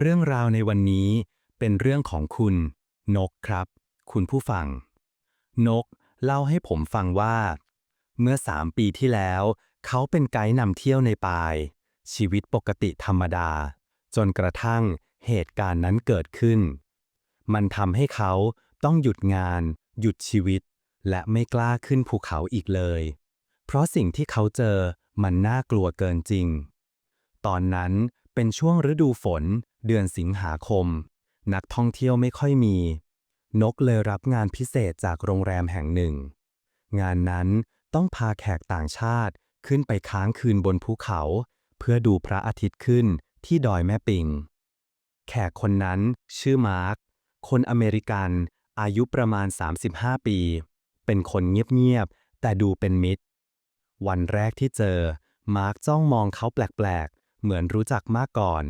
เรื่องราวในวันนี้เป็นเรื่องของคุณ นกครับ คุณผู้ฟัง นกเล่าให้ผมฟังว่า เมื่อสามปีที่แล้ว เขาเป็นไกด์นำเที่ยวในปาย ชีวิตปกติธรรมดา จนกระทั่งเหตุการณ์นั้นเกิดขึ้น มันทำให้เขาต้องหยุดงาน หยุดชีวิต และไม่กล้าขึ้นภูเขาอีกเลย เพราะสิ่งที่เขาเจอมันน่ากลัวเกินจริง ตอนนั้น เป็นช่วงฤดูฝน เดือนสิงหาคม นักท่องเที่ยวไม่ค่อยมี นกเลยรับงานพิเศษจากโรงแรมแห่งหนึ่ง งานนั้นต้องพาแขกต่างชาติขึ้นไปค้างคืนบนภูเขา เพื่อดูพระอาทิตย์ขึ้นที่ดอยแม่ปิง แขกคนนั้นชื่อมาร์ค คนอเมริกัน อายุประมาณ 35 ปี เป็นคนเงียบ ๆ แต่ดูเป็นมิตร วันแรกที่เจอ มาร์คจ้องมองเขาแปลก เหมือนรู้จักมากก่อน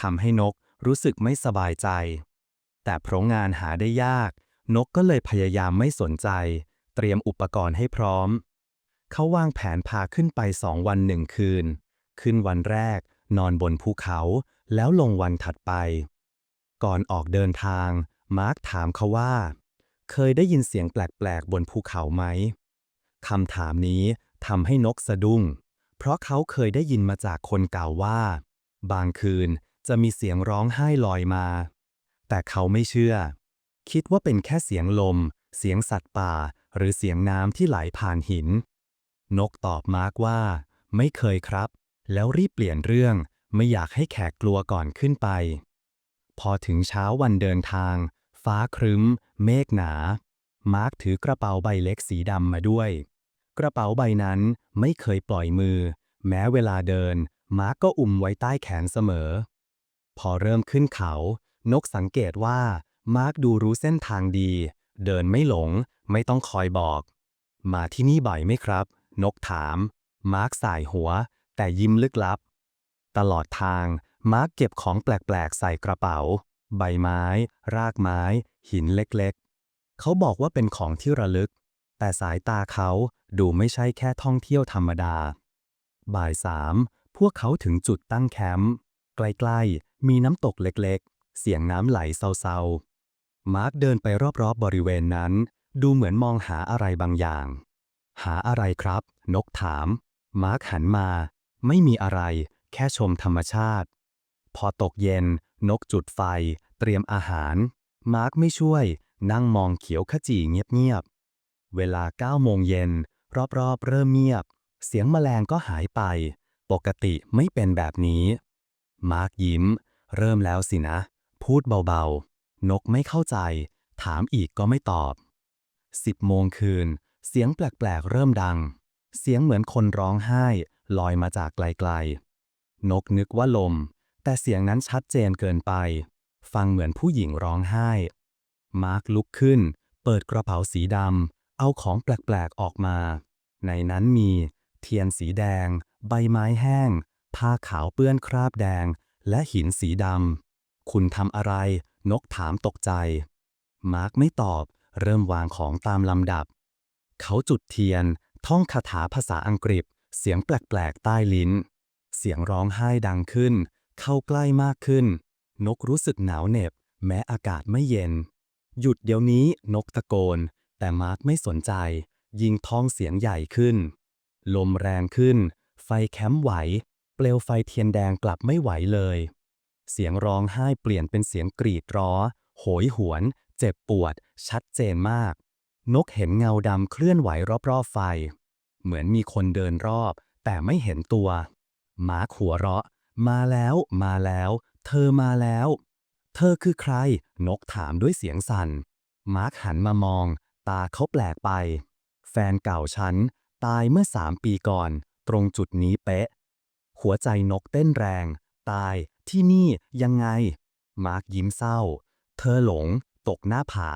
ทำให้นกรู้สึกไม่สบายใจ แต่เพราะงานหาได้ยาก นกก็เลยพยายามไม่สนใจ เตรียมอุปกรณ์ให้พร้อม เขาวางแผนพาขึ้นไปสองวันหนึ่งคืน ขึ้นวันแรก นอนบนภูเขา แล้วลงวันถัดไป ก่อนออกเดินทาง มาร์คถามเขาว่า เคยได้ยินเสียงแปลกๆบนภูเขาไหมคำถามนี้ทำให้นกสะดุ้ง เพราะเขาเคยได้ยินมาจากคนเก่าว่า บางคืนจะมีเสียงร้องไห้ลอยมา แต่เขาไม่เชื่อ คิดว่าเป็นแค่เสียงลม เสียงสัตว์ป่า หรือเสียงน้ำที่ไหลผ่านหิน นกตอบมาร์กว่า ไม่เคยครับ แล้วรีบเปลี่ยนเรื่องไม่อยากให้แขกกลัวก่อนขึ้นไป พอถึงเช้าวันเดินทาง ฟ้าครึ้ม เมฆหนา มาร์กถือกระเป๋าใบเล็กสีดำมาด้วย กระเป๋าใบนั้นไม่เคยปล่อยมือ แม้เวลาเดิน มาร์กก็อุ่มไว้ใต้แขนเสมอ พอเริ่มขึ้นเขา นกสังเกตว่า มาร์กดูรู้เส้นทางดี เดินไม่หลง ไม่ต้องคอยบอก มาที่นี่บ่อยไหมครับ นกถาม มาร์กสายหัว แต่ยิ้มลึกลับ ตลอดทาง มาร์กเก็บของแปลกๆ ใส่กระเป๋า ใบไม้ รากไม้ หินเล็กๆ เขาบอกว่าเป็นของที่ระลึก แต่สายตาเขา ดูไม่ใช่แค่ท่องเที่ยวธรรมดา บ่ายสามพวกเขาถึงจุดตั้งแคมป์ใกล้ๆ มีน้ำตกเล็กๆ เสียงน้ำไหลเศร้าๆ มาร์กเดินไปรอบๆบริเวณนั้น ดูเหมือนมองหาอะไรบางอย่าง หาอะไรครับ นกถาม มาร์กหันมา ไม่มีอะไร แค่ชมธรรมชาติ พอตกเย็น นกจุดไฟ เตรียมอาหาร มาร์กไม่ช่วย นั่งมองเขียวขจีเงียบๆ เวลา9โมงเย็น รอบๆ เริ่มเงียบ เสียงแมลงก็หายไป ปกติไม่เป็นแบบนี้ มาร์กยิ้ม เริ่มแล้วสินะ พูดเบาๆ นกไม่เข้าใจ ถามอีกก็ไม่ตอบสิบโมงคืน เสียงแปลกๆ เริ่มดัง เสียงเหมือนคนร้องไห้ ลอยมาจากไกลๆ นกนึกว่าลม แต่เสียงนั้นชัดเจนเกินไป ฟังเหมือนผู้หญิงร้องไห้ มาร์คลุกขึ้น เปิดกระเป๋าสีดำ เอาของแปลกๆออกมา ในนั้นมีเทียนสีแดง ใบไม้แห้ง ผ้าขาวเปื้อนคราบแดง และหินสีดำ คุณทำอะไร นกถามตกใจ มาร์คไม่ตอบ เริ่มวางของตามลำดับ เขาจุดเทียน ท่องคาถาภาษาอังกฤษ เสียงแปลกๆใต้ลิ้น เสียงร้องไห้ดังขึ้น เข้าใกล้มากขึ้น นกรู้สึกหนาวเหน็บ แม้อากาศไม่เย็น หยุดเดี๋ยวนี้ นกตะโกน แต่มาร์คไม่สนใจ ยิงท้องเสียงใหญ่ขึ้น ลมแรงขึ้น ไฟแคมป์ไหว เปลวไฟเทียนแดงกลับไม่ไหวเลย เสียงร้องไห้เปลี่ยนเป็นเสียงกรีดร้อ โหยหวน เจ็บปวด ชัดเจนมาก นกเห็นเงาดำเคลื่อนไหวรอบๆไฟ เหมือนมีคนเดินรอบ แต่ไม่เห็นตัวหมาขัวเราะ มาแล้ว มาแล้ว เธอมาแล้ว เธอคือใคร นกถามด้วยเสียงสั่นมาร์คหันมามอง ตาเขาแปลกไป แฟนเก่าฉันตายเมื่อสามปีก่อน ตรงจุดนี้เป๊ะ หัวใจนกเต้นแรง ตายที่นี่ยังไง มาร์คยิ้มเศร้า เธอหลง ตกหน้าผา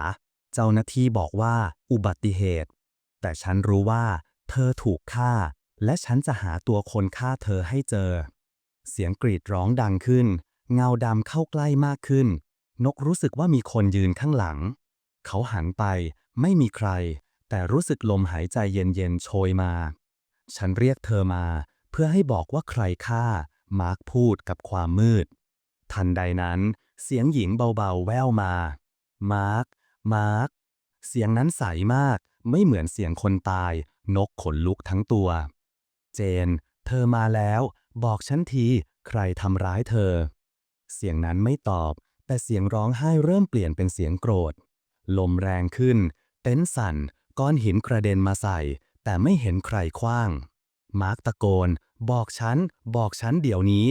เจ้าหน้าที่บอกว่าอุบัติเหตุ แต่ฉันรู้ว่า เธอถูกฆ่า และฉันจะหาตัวคนฆ่าเธอให้เจอ เสียงกรีดร้องดังขึ้น เงาดำเข้าใกล้มากขึ้น นกรู้สึกว่ามีคนยืนข้างหลัง เขาหันไป ไม่มีใคร แต่รู้สึกลมหายใจเย็นๆโชยมา ฉันเรียกเธอมา เพื่อให้บอกว่าใครฆ่า มาร์คพูดกับความมืด ทันใดนั้น เสียงหญิงเบาๆแว่วมา มาร์ค มาร์ค เสียงนั้นใสมาก ไม่เหมือนเสียงคนตาย นกขนลุกทั้งตัว เจน เธอมาแล้ว บอกฉันที ใครทำร้ายเธอ เสียงนั้นไม่ตอบ แต่เสียงร้องไห้เริ่มเปลี่ยนเป็นเสียงโกรธ ลมแรงขึ้น เต็นท์สั่น ก้อนหินกระเด็นมาใส่ แต่ไม่เห็นใครคว้าง มาร์คตะโกน บอกฉัน บอกฉันเดี๋ยวนี้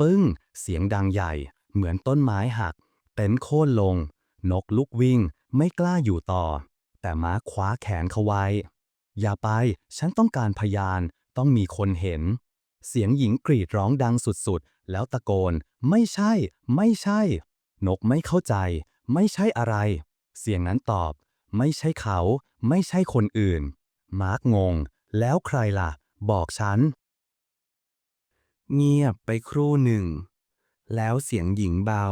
ปึ้ง เสียงดังใหญ่ เหมือนต้นไม้หัก เต็นท์โค่นลง นกลุกวิ่ง ไม่กล้าอยู่ต่อ แต่มาร์คคว้าแขนเขาไว้ อย่าไป ฉันต้องการพยาน ต้องมีคนเห็น เสียงหญิงกรีดร้องดังสุดๆ แล้วตะโกน ไม่ใช่ ไม่ใช่ นกไม่เข้าใจ ไม่ใช่อะไร เสียงนั้นตอบ ไม่ใช่เขา ไม่ใช่คนอื่น มาร์กงง แล้วใครล่ะ บอกฉัน เงียบไปครู่หนึ่ง แล้วเสียงหญิงเบา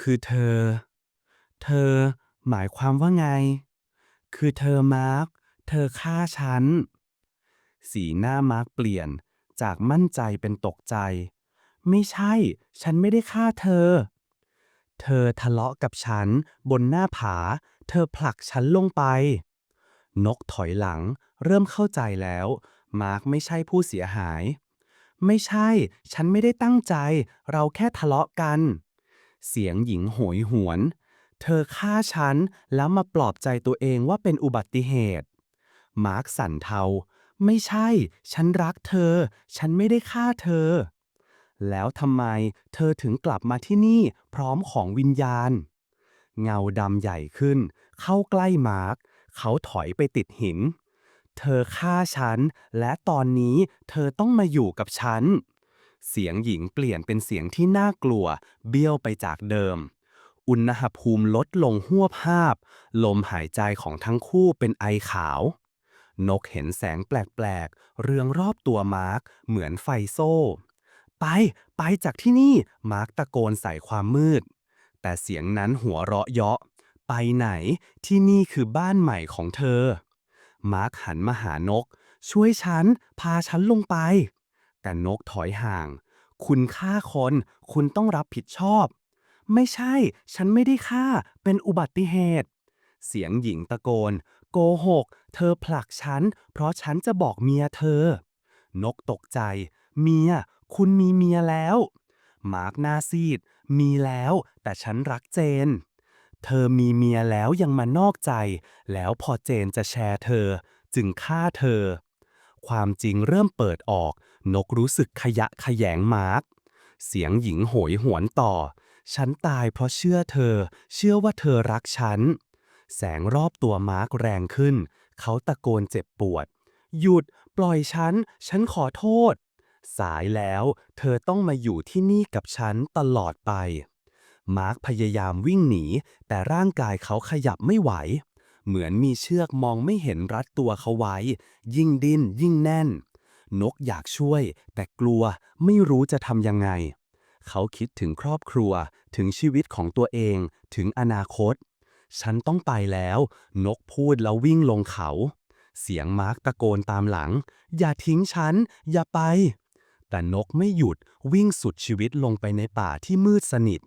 คือเธอ เธอ หมายความว่าไง คือเธอมาร์กเธอฆ่าฉัน สีหน้ามาร์กเปลี่ยนจากมั่นใจเป็นตกใจ ไม่ใช่ ฉันไม่ได้ฆ่าเธอ เธอทะเลาะกับฉันบนหน้าผา เธอผลักฉันลงไป นกถอยหลังเริ่มเข้าใจแล้ว มาร์กไม่ใช่ผู้เสียหาย ไม่ใช่ ฉันไม่ได้ตั้งใจ เราแค่ทะเลาะกัน เสียงหญิงโหยหวน เธอฆ่าฉันแล้วมาปลอบใจตัวเองว่าเป็นอุบัติเหตุ มาร์กสั่นเทา ไม่ใช่ ฉันรักเธอ ฉันไม่ได้ฆ่าเธอ แล้วทำไมเธอถึงกลับมาที่นี่พร้อมของวิญญาณ เงาดำใหญ่ขึ้น เข้าใกล้มาร์กเขาถอยไปติดหิน เธอฆ่าฉัน และตอนนี้เธอต้องมาอยู่กับฉัน เสียงหญิงเปลี่ยนเป็นเสียงที่น่ากลัว เบี้ยวไปจากเดิม อุณหภูมิลดลงหวบภาพ ลมหายใจของทั้งคู่เป็นไอขาวนกเห็นแสงแปลกๆ เรืองรอบตัวมาร์กเหมือนไฟโซ่ ไป ไปจากที่นี่ มาร์กตะโกนใส่ความมืด แต่เสียงนั้นหัวเราะเยาะ ไปไหนที่นี่คือบ้านใหม่ของเธอ มาร์กหันมาหานก ช่วยฉัน พาฉันลงไป แต่นกถอยห่าง คุณฆ่าคน คุณต้องรับผิดชอบ ไม่ใช่ ฉันไม่ได้ฆ่า เป็นอุบัติเหตุ เสียงหญิงตะโกน โกหก เธอผลักฉัน เพราะฉันจะบอกเมียเธอ นกตกใจ เมีย คุณมีเมียแล้ว มาร์กหน้าซีด มีแล้วแต่ฉันรักเจน เธอมีเมียแล้วยังมานอกใจ แล้วพอเจนจะแชร์เธอ จึงฆ่าเธอ ความจริงเริ่มเปิดออก นกรู้สึกขยะแขยงมาร์กเสียงหญิงโหยหวนต่อ ฉันตายเพราะเชื่อเธอ เชื่อว่าเธอรักฉัน แสงรอบตัวมาร์กแรงขึ้น เขาตะโกนเจ็บปวด หยุด ปล่อยฉัน ฉันขอโทษ สายแล้ว เธอต้องมาอยู่ที่นี่กับฉันตลอดไป มาร์กพยายามวิ่งหนี แต่ร่างกายเขาขยับไม่ไหว เหมือนมีเชือกมองไม่เห็นรัดตัวเขาไว้ ยิ่งดิ้นยิ่งแน่น นกอยากช่วย แต่กลัวไม่รู้จะทำยังไง เขาคิดถึงครอบครัว ถึงชีวิตของตัวเอง ถึงอนาคต ฉันต้องไปแล้ว นกพูดแล้ววิ่งลงเขาเสียงมาร์กตะโกนตามหลัง อย่าทิ้งฉัน อย่าไป แต่นกไม่หยุดวิ่งสุดชีวิตลงไปในป่าที่มืดสนิท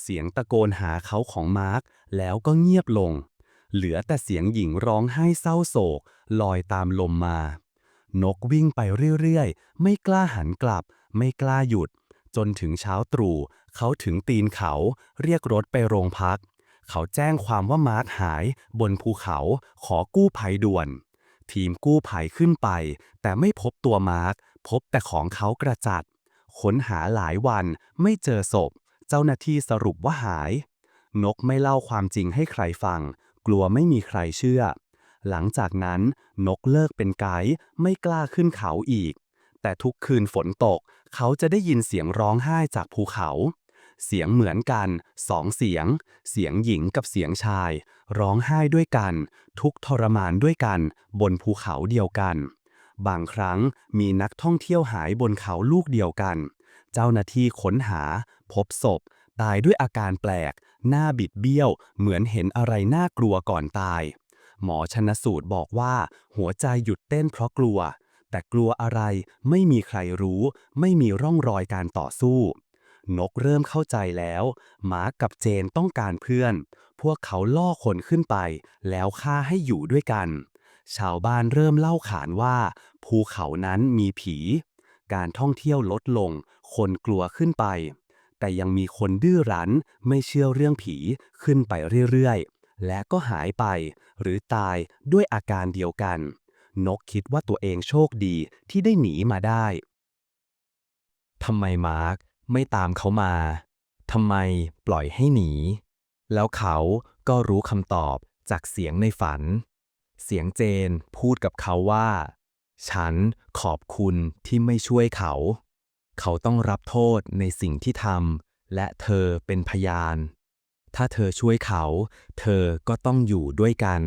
เสียงตะโกนหาเขาของมาร์กแล้วก็เงียบลง เหลือแต่เสียงหญิงร้องไห้เศร้าโศก ลอยตามลมมา นกวิ่งไปเรื่อยๆ ไม่กล้าหันกลับ ไม่กล้าหยุด จนถึงเช้าตรู่เขาถึงตีนเขาเรียกรถไปโรงพัก เขาแจ้งความว่ามาร์กหาย บนภูเขาขอกู้ภัยด่วน ทีมกู้ภัยขึ้นไป แต่ไม่พบตัวมาร์ก พบแต่ของเขากระจัด ค้นหาหลายวันไม่เจอศพ เจ้าหน้าที่สรุปว่าหาย นกไม่เล่าความจริงให้ใครฟัง กลัวไม่มีใครเชื่อ หลังจากนั้นนกเลิกเป็นไกด์ไม่กล้าขึ้นเขาอีก แต่ทุกคืนฝนตก เขาจะได้ยินเสียงร้องไห้จากภูเขา เสียงเหมือนกันสองเสียง เสียงหญิงกับเสียงชาย ร้องไห้ด้วยกัน ทุกทรมานด้วยกัน บนภูเขาเดียวกัน บางครั้งมีนักท่องเที่ยวหายบนเขาลูกเดียวกัน เจ้าหน้าที่ค้นหา พบศพ ตายด้วยอาการแปลก หน้าบิดเบี้ยว เหมือนเห็นอะไรน่ากลัวก่อนตาย หมอชนสูตรบอกว่า หัวใจหยุดเต้นเพราะกลัว แต่กลัวอะไรไม่มีใครรู้ ไม่มีร่องรอยการต่อสู้ นกเริ่มเข้าใจแล้ว หมากกับเจนต้องการเพื่อน พวกเขาล่อคนขึ้นไป แล้วฆ่าให้อยู่ด้วยกัน ชาวบ้านเริ่มเล่าขานว่า ภูเขานั้นมีผี การท่องเที่ยวลดลง คนกลัวขึ้นไป แต่ยังมีคนดื้อรั้นไม่เชื่อเรื่องผีขึ้นไปเรื่อยๆ และก็หายไป หรือตายด้วยอาการเดียวกัน นกคิดว่าตัวเองโชคดีที่ได้หนีมาได้ทำไมมาร์กไม่ตามเขามาทำไมปล่อยให้หนี แล้วเขาก็รู้คำตอบจากเสียงในฝัน เสียงเจนพูดกับเขาว่า ฉันขอบคุณที่ไม่ช่วยเขา เขาต้องรับโทษในสิ่งที่ทำและเธอเป็นพยาน ถ้าเธอช่วยเขา เธอก็ต้องอยู่ด้วยกัน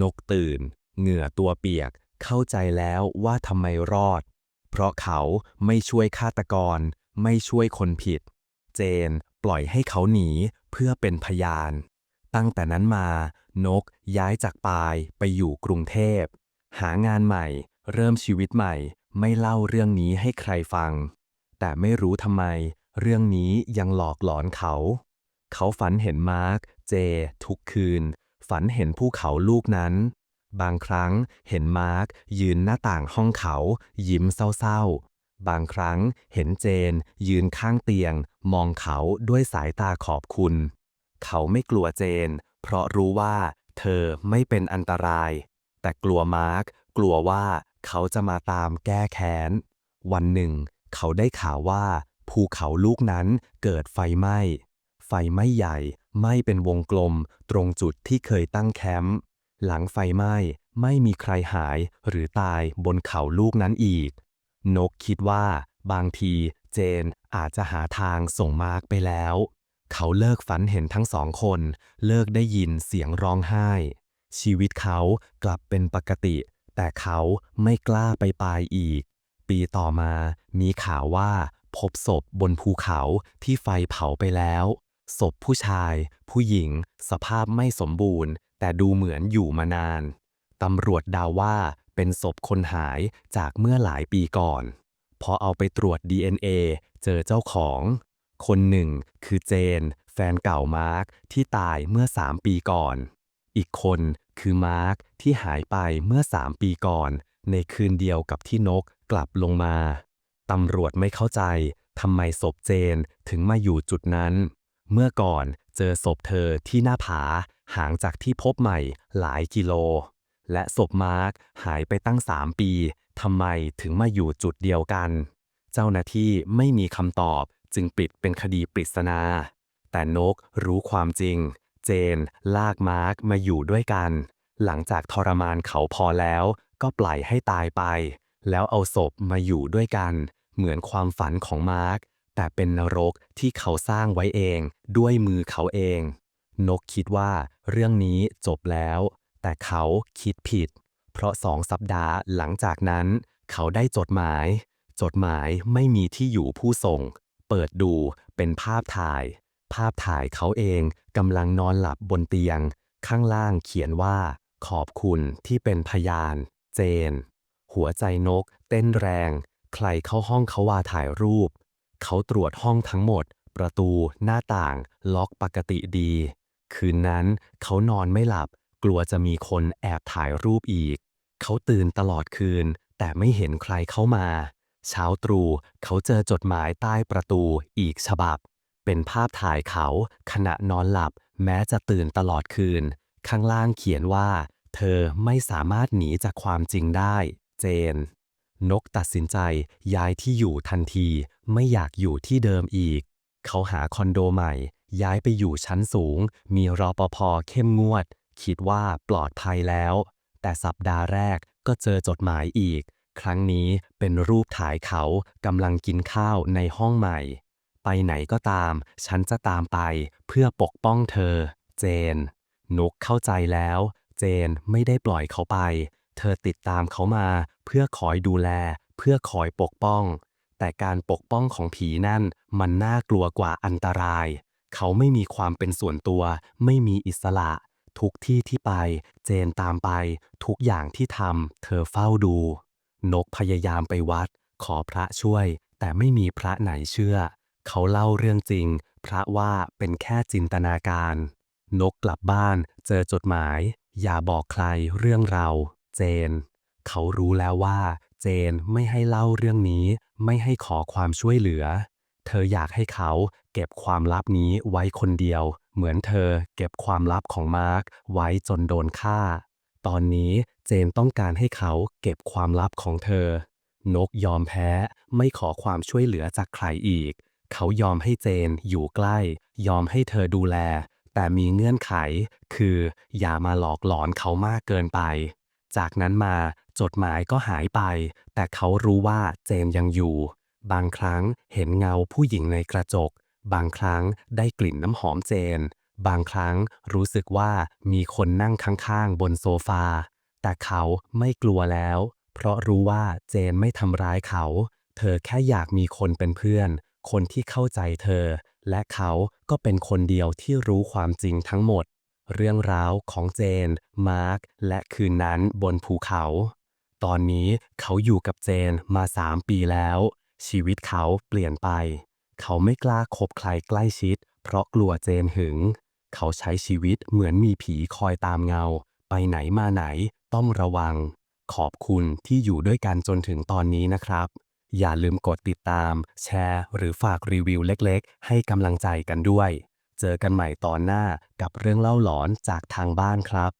นกตื่น เหงื่อตัวเปียกเข้าใจแล้วว่าทำไมรอด เพราะเขาไม่ช่วยฆาตกร ไม่ช่วยคนผิด เจนปล่อยให้เขาหนีเพื่อเป็นพยาน ตั้งแต่นั้นมานกย้ายจากปายไปอยู่กรุงเทพ หางานใหม่ เริ่มชีวิตใหม่ ไม่เล่าเรื่องนี้ให้ใครฟัง แต่ไม่รู้ทำไม เรื่องนี้ยังหลอกหลอนเขา เขาฝันเห็นมาร์กเจ ทุกคืน ฝันเห็นภูเขาลูกนั้น บางครั้งเห็นมาร์กยืนหน้าต่างห้องเขา ยิ้มเศร้าๆ บางครั้งเห็นเจน ยืนข้างเตียง มองเขาด้วยสายตาขอบคุณ เขาไม่กลัวเจน เพราะรู้ว่าเธอไม่เป็นอันตราย แต่กลัวมาร์กกลัวว่าเขาจะมาตามแก้แค้น วันหนึ่ง เขาได้ข่าวว่า ภูเขาลูกนั้นเกิดไฟไหม้ ไฟไหม้ใหญ่ไหม้เป็นวงกลม ตรงจุดที่เคยตั้งแคมป์หลังไฟไหม้ไม่มีใครหายหรือตายบนเขาลูกนั้นอีก นกคิดว่า บางทีเจนอาจจะหาทางส่งมาร์กไปแล้ว เขาเลิกฝันเห็นทั้งสองคน เลิกได้ยินเสียงร้องไห้ ชีวิตเขากลับเป็นปกติ แต่เขาไม่กล้าไปปายอีก ปีต่อมามีข่าวว่าพบศพบนภูเขาที่ไฟเผาไปแล้ว ศพผู้ชาย ผู้หญิง สภาพไม่สมบูรณ์ แต่ดูเหมือนอยู่มานาน ตำรวจดาว่าเป็นศพคนหายจากเมื่อหลายปีก่อน พอเอาไปตรวจ DNA เจอเจ้าของ คนหนึ่งคือเจน แฟนเก่ามาร์คที่ตายเมื่อ 3 ปีก่อน อีกคนคือมาร์คที่หายไปเมื่อ 3 ปีก่อน ในคืนเดียวกับที่นกกลับลงมา ตำรวจไม่เข้าใจทำไมศพเจนถึงมาอยู่จุดนั้น เมื่อก่อนเจอศพเธอที่หน้าผาห่างจากที่พบใหม่หลายกิโล และศพมาร์คหายไปตั้ง3ปีทำไมถึงมาอยู่จุดเดียวกัน เจ้าหน้าที่ไม่มีคำตอบ จึงปิดเป็นคดีปริศนา แต่นกรู้ความจริง เจน ลากมาร์คมาอยู่ด้วยกัน หลังจากทรมานเขาพอแล้ว ก็ปล่อยให้ตายไป แล้วเอาศพมาอยู่ด้วยกัน เหมือนความฝันของมาร์คแต่เป็นนรกที่เขาสร้างไว้เอง ด้วยมือเขาเอง นกคิดว่าเรื่องนี้จบแล้ว แต่เขาคิดผิด เพราะสองสัปดาห์หลังจากนั้น เขาได้จดหมาย จดหมายไม่มีที่อยู่ผู้ส่ง เปิดดูเป็นภาพถ่าย ภาพถ่ายเขาเองกำลังนอนหลับบนเตียง ข้างล่างเขียนว่า ขอบคุณที่เป็นพยาน เจน หัวใจนก เต้นแรง ใครเข้าห้องเขาว่าถ่ายรูป เขาตรวจห้องทั้งหมด ประตูหน้าต่าง ล็อกปกติดี คืนนั้นเขานอนไม่หลับ กลัวจะมีคนแอบถ่ายรูปอีก เขาตื่นตลอดคืน แต่ไม่เห็นใครเข้ามา เช้าตรู่เขาเจอจดหมายใต้ประตูอีกฉบับ เป็นภาพถ่ายเขาขณะนอนหลับแม้จะตื่นตลอดคืน ข้างล่างเขียนว่า เธอไม่สามารถหนีจากความจริงได้ เจน นกตัดสินใจย้ายที่อยู่ทันที ไม่อยากอยู่ที่เดิมอีก เขาหาคอนโดใหม่ ย้ายไปอยู่ชั้นสูง มีรอปภเข้มงวด คิดว่าปลอดภัยแล้ว แต่สัปดาห์แรกก็เจอจดหมายอีก ครั้งนี้เป็นรูปถ่ายเขากำลังกินข้าวในห้องใหม่ ไปไหนก็ตาม ฉันจะตามไปเพื่อปกป้องเธอ เจนนกเข้าใจแล้ว เจนไม่ได้ปล่อยเขาไป เธอติดตามเขามา เพื่อคอยดูแล เพื่อคอยปกป้อง แต่การปกป้องของผีนั่น มันน่ากลัวกว่าอันตราย เขาไม่มีความเป็นส่วนตัว ไม่มีอิสระ ทุกที่ที่ไป เจนตามไป ทุกอย่างที่ทำเธอเฝ้าดู นกพยายามไปวัด ขอพระช่วย แต่ไม่มีพระไหนเชื่อ เขาเล่าเรื่องจริง พระว่าเป็นแค่จินตนาการ นกกลับบ้าน เจอจดหมาย อย่าบอกใครเรื่องเรา เจน เขารู้แล้วว่า เจนไม่ให้เล่าเรื่องนี้ ไม่ให้ขอความช่วยเหลือ เธออยากให้เขาเก็บความลับนี้ไว้คนเดียว เหมือนเธอเก็บความลับของมาร์คไว้จนโดนฆ่า ตอนนี้ เจนต้องการให้เขาเก็บความลับของเธอ นกยอมแพ้ไม่ขอความช่วยเหลือจากใครอีก เขายอมให้เจนอยู่ใกล้ ยอมให้เธอดูแล แต่มีเงื่อนไข คืออย่ามาหลอกหลอนเขามากเกินไป จากนั้นมาจดหมายก็หายไป แต่เขารู้ว่าเจนยังอยู่ บางครั้งเห็นเงาผู้หญิงในกระจก บางครั้งได้กลิ่นน้ำหอมเจน บางครั้งรู้สึกว่ามีคนนั่งข้างๆ บนโซฟา แต่เขาไม่กลัวแล้ว เพราะรู้ว่าเจนไม่ทำร้ายเขา เธอแค่อยากมีคนเป็นเพื่อน คนที่เข้าใจเธอ และเขาก็เป็นคนเดียวที่รู้ความจริงทั้งหมด เรื่องราวของเจน มาร์ค และคืนนั้นบนภูเขา ตอนนี้เขาอยู่กับเจนมาสามปีแล้ว ชีวิตเขาเปลี่ยนไป เขาไม่กล้าคบใครใกล้ชิด เพราะกลัวเจนหึง เขาใช้ชีวิตเหมือนมีผีคอยตามเงา ไปไหนมาไหนต้องระวัง ขอบคุณที่อยู่ด้วยกันจนถึงตอนนี้นะครับ อย่าลืมกดติดตาม แชร์ หรือฝากรีวิวเล็กๆ ให้กำลังใจกันด้วย เจอกันใหม่ตอนหน้ากับเรื่องเล่าหลอนจากทางบ้านครับ